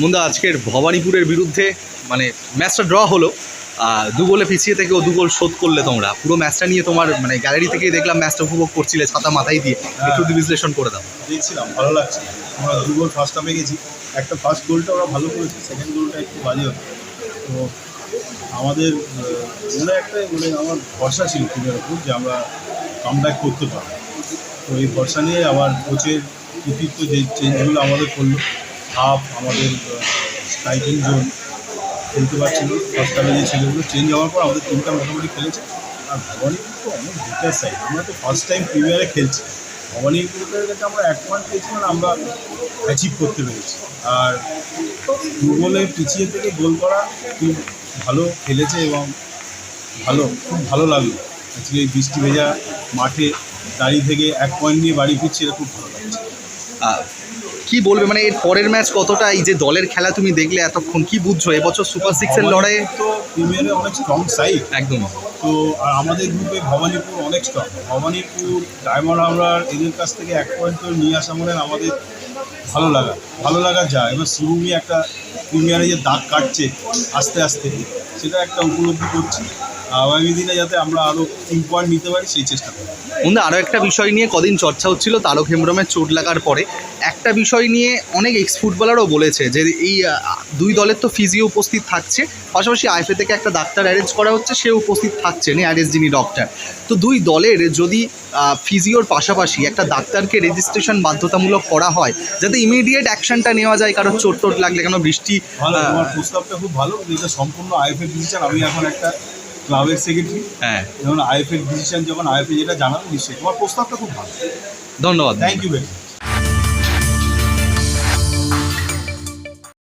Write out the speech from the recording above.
মুন্দা আজকের ভবানীপুরের বিরুদ্ধে মানে ম্যাচটা ড্র হলো। দু গোলে পিছিয়ে থেকেও দু গোল শোধ করলে তোমরা। পুরো ম্যাচটা নিয়ে তোমার মানে গ্যালারি থেকেই দেখলাম ম্যাচটা উপভোগ করছিলে ছাতা মাথায় দিয়ে। একটু যদি বিশ্লেষণ করে দাও। দেখছিলাম ভালো লাগছে। আমরা দু গোল ফার্স্ট হাফে গেছি। একটা ফার্স্ট গোলটা ওরা ভালো করেছে সেকেন্ড গোলটা একটু বাজে হতো। তো আমাদের মনে একটা মানে আমার ভরসা ছিল টিমের উপর যে আমরা কাম ব্যাক করতে পারব। তো এই ভরসা নিয়ে আমার কোচের কৃতিত্ব যে চেঞ্জগুলো আমাদের করল হাফ আমাদের স্ট্রাইকিং জোন খেলতে পারছিল ফার্স্ট হাফে যে ছেলেগুলো চেঞ্জ হওয়ার পর আমাদের টিমটা মোটামুটি খেলেছে। আর ভবানীপুর তো অনেক বেটার সাইড আমরা তো ফার্স্ট টাইম প্রিমিয়ারে খেলছি। ভবানীপুরের কাছে আমরা এক পয়েন্ট পেয়েছি মানে আমরা অ্যাচিভ করতে পেরেছি। আর দু পিছিয়ে থেকে গোল করা খুব ভালো খেলেছে এবং ভালো খুব ভালো লাগল। আজকে এই বৃষ্টি ভেজা মাঠে দাঁড়িয়ে থেকে এক পয়েন্ট নিয়ে বাড়ি ফিরছি এটা খুব ভালো লাগছে। আহ, কি বলবে? মানে এর পরের ম্যাচ কতটা? এই যে দলের খেলা তুমি দেখলে এতক্ষণ কি বুঝছ? এবছর সুপার সিক্সের ভবানীপুর তো প্রিমিয়ারে অনেক স্ট্রং সাইড একদম। তো আর আমাদের গ্রুপে ভবানীপুর অনেক স্ট্রং ভবানীপুর ডায়মন্ড হামলার এদের কাছ থেকে এক পয়েন্ট করে নিয়ে আসা মানে আমাদের ভালো লাগা। ভালো লাগা যায় এবার শিবভূমি একটা প্রিমিয়ারে যে দাগ কাটছে আস্তে আস্তে সেটা একটা উপলব্ধি করছি। আগামী দিনে যাতে আমরা আরও তিন পয়েন্ট নিতে পারি সেই চেষ্টা করি মুন্দা আরও একটা বিষয় নিয়ে কদিন চর্চা হচ্ছিল তারক হেমব্রমের চোট লাগার পরে। একটা বিষয় নিয়ে অনেক এক্স ফুটবলারও বলেছে যে এই দুই দলের তো ফিজিও উপস্থিত থাকছে। পাশাপাশি আইএফএ থেকে একটা ডাক্তার অ্যারেঞ্জ করা হচ্ছে সে উপস্থিত থাকছে নি অ্যারেঞ্জ যিনি ডক্টর তো দুই দলের যদি ফিজিওর পাশাপাশি একটা ডাক্তারকে রেজিস্ট্রেশন বাধ্যতামূলক করা হয় যাতে ইমিডিয়েট অ্যাকশনটা নেওয়া যায় কারও চোট টোট লাগলে কেন বৃষ্টি ভালো তোমার প্রস্তাবটা খুব ভালো এটা সম্পূর্ণ আইএফএ ডিসিশন আমি এখন একটা ক্লাবের সেক্রেটারি হ্যাঁ। যখন আইএফএল ডিসিশন যখন আইএফএল যেটা জানাবে নিশ্চয়ই। তোমার প্রস্তাবটা খুব ভালো। ধন্যবাদ। Thank you very